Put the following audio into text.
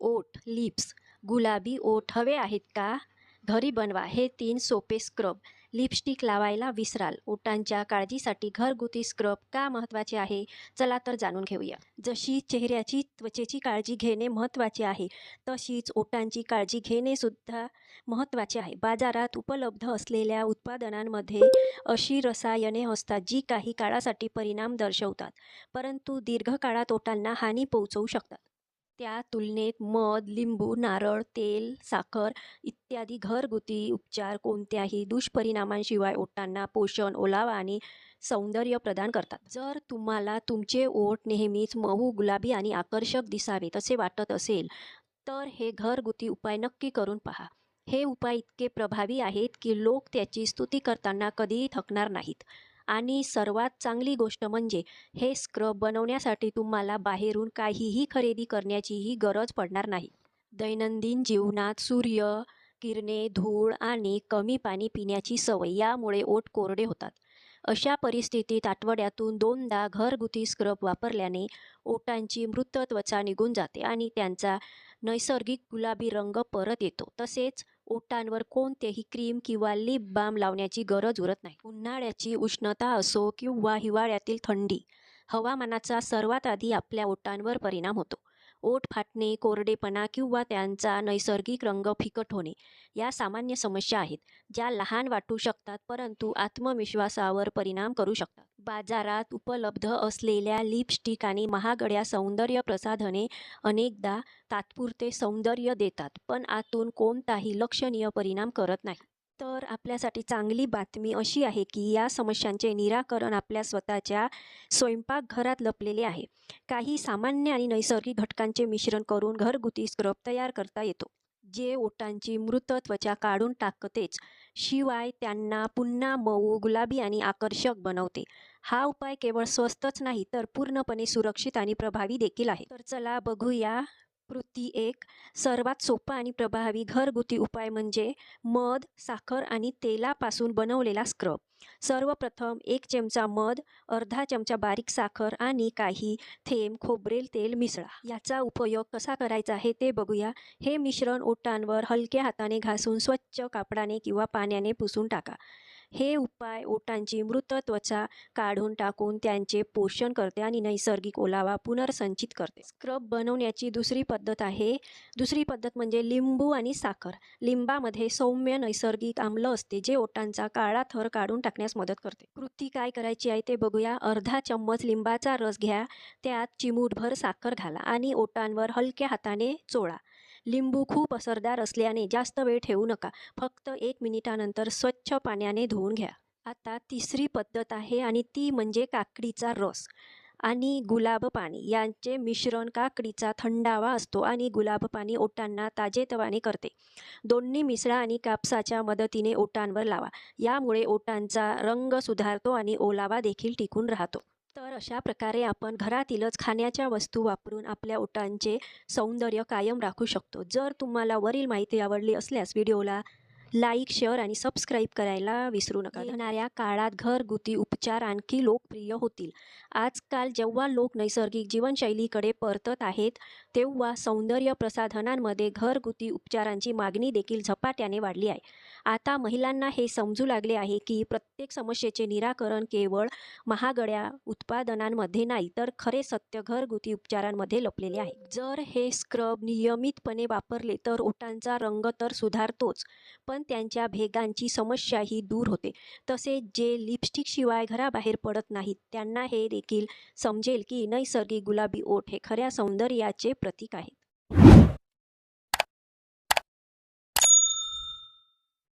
ओठ लिप्स. गुलाबी ओठ हवे आहेत का? घरी बनवा. हे तीन सोपे स्क्रब. लिपस्टिक लावायला विसराल. ओठांच्या काळजीसाठी घरगुती स्क्रब का महत्त्वाचे आहे? चला तर जाणून घेऊया. जशी चेहऱ्याची त्वचेची काळजी घेणे महत्त्वाचे आहे तशीच ओठांची काळजी घेणे सुद्धा महत्त्वाचे आहे. बाजारात उपलब्ध असलेल्या उत्पादनांमध्ये अशी रसायने असतात जी काही काळासाठी परिणाम दर्शवतात परंतु दीर्घकाळात ओठांना हानी पोहोचवू शकतात. त्या तुलनेत मध लिंबू नारळ तेल साखर इत्यादी घरगुती उपचार कोणत्याही दुष्परिणामांशिवाय ओठांना पोषण ओलावा आणि सौंदर्य प्रदान करतात. जर तुम्हाला तुमचे ओठ नेहमीच मऊ गुलाबी आणि आकर्षक दिसावेत असे वाटत असेल तर हे घरगुती उपाय नक्की करून पहा. हे उपाय इतके प्रभावी आहेत की लोक त्याची स्तुती करताना कधीही थकणार नाहीत. आणि सर्वात चांगली गोष्ट म्हणजे हे स्क्रब बनवण्यासाठी तुम्हाला बाहेरून काहीही खरेदी करण्याचीही गरज पडणार नाही. दैनंदिन जीवनात सूर्य किरणे धूळ आणि कमी पाणी पिण्याची सवय यामुळे ओठ कोरडे होतात. अशा परिस्थितीत आठवड्यातून दोनदा घरगुती स्क्रब वापरल्याने ओटांची मृत त्वचा निघून जाते आणि त्यांचा नैसर्गिक गुलाबी रंग परत येतो. तसेच ओठांवर कोणतेही क्रीम किंवा लिप बाम लावण्याची गरज उरत नाही. उन्हाळ्याची उष्णता असो किंवा हिवाळ्यातील थंडी हवामानाचा सर्वात आधी आपल्या ओठांवर परिणाम होतो. ओठ फाटणे कोरडेपणा किंवा त्यांचा नैसर्गिक रंग फिकट होणे या सामान्य समस्या आहेत ज्या लहान वाटू शकतात परंतु आत्मविश्वासावर परिणाम करू शकतात. बाजारात उपलब्ध असलेल्या लिपस्टिक आणि महागड्या सौंदर्य प्रसाधने अनेकदा तात्पुरते सौंदर्य देतात पण आतून कोणताही लक्षणीय परिणाम करत नाही तर आपल्यासाठी चांगली बातमी अशी आहे की या समस्यांचे निराकरण आपल्या स्वतःच्या स्वयंपाकघरात लपलेले आहे. काही सामान्य आणि नैसर्गिक घटकांचे मिश्रण करून घरगुती स्क्रब तयार करता येतो जे ओटांची मृत त्वचा काढून टाकतेच. शिवाय त्यांना पुन्हा मऊ गुलाबी आणि आकर्षक बनवते. हा उपाय केवळ स्वस्तच नाही तर पूर्णपणे सुरक्षित आणि प्रभावी देखील आहे. तर चला बघूया कृती एक सर्वात सोपा आणि प्रभावी घरगुती उपाय म्हणजे मध साखर आणि तेलापासून बनवलेला स्क्रब. सर्वप्रथम एक चमचा मध अर्धा चमचा बारीक साखर आणि काही थेंब खोबरेल तेल मिसळा. याचा उपयोग कसा करायचा आहे ते बघूया. हे मिश्रण ओटांवर हलक्या हाताने घासून स्वच्छ कापडाने किंवा पाण्याने पुसून टाका. हे उपाय ओठांची मृत त्वचा काढून टाकून त्यांचे पोषण करते आणि नैसर्गिक ओलावा पुनर्संचित करते. स्क्रब बनवण्याची दुसरी पद्धत आहे. दुसरी पद्धत म्हणजे लिंबू आणि साखर. लिंबामध्ये सौम्य नैसर्गिक आम्ल असते जे ओठांचा काळा थर काढून टाकण्यास मदत करते. कृती काय करायची आहे ते बघूया. अर्धा चम्मच लिंबाचा रस घ्या. त्यात चिमूटभर साखर घाला आणि ओठांवर हलक्या हाताने चोळा. लिंबू खूप असरदार असल्याने जास्त वेळ ठेवू नका. फक्त एक मिनिटानंतर स्वच्छ पाण्याने धुवून घ्या. आता तिसरी पद्धत आहे आणि ती म्हणजे काकडीचा रस आणि गुलाब पाणी. यांचे मिश्रण काकडीचा थंडावा असतो आणि गुलाब पाणी ओटांना ताजेतवाने करते. दोन्ही मिसळा आणि कापसाच्या मदतीने ओटांवर लावा. यामुळे ओटांचा रंग सुधारतो आणि ओलावा देखील टिकून राहतो. तर अशा प्रकारे आपण घरातीलच खाण्याच्या वस्तू वापरून आपल्या ओटांचे सौंदर्य कायम राखू शकतो. जर तुम्हाला वरील माहिती आवडली असल्यास व्हिडिओला लाईक शेअर आणि सबस्क्राईब करायला विसरू नका. येणाऱ्या काळात घरगुती उपचार आणखी लोकप्रिय होतील. आजकाल जेव्हा लोक नैसर्गिक जीवनशैलीकडे परतत आहेत तेव्हा सौंदर्य प्रसाधनांमध्ये घरगुती उपचारांची मागणी देखील झपाट्याने वाढली आहे. आता महिलांना हे समजू लागले आहे की प्रत्येक समस्येचे निराकरण केवळ महागड्या उत्पादनांमध्ये नाही तर खरे सत्य घरगुती उपचारांमध्ये लपलेले आहे. जर हे स्क्रब नियमितपणे वापरले तर ओठांचा रंग तर सुधारतोच पण त्यांच्या भेगांची समस्याही दूर होते. तसेच जे लिपस्टिकशिवाय घराबाहेर पडत नाहीत त्यांना हे देखील समजेल की नैसर्गिक गुलाबी ओठ हे खऱ्या सौंदर्याचे प्रतीक आहेत.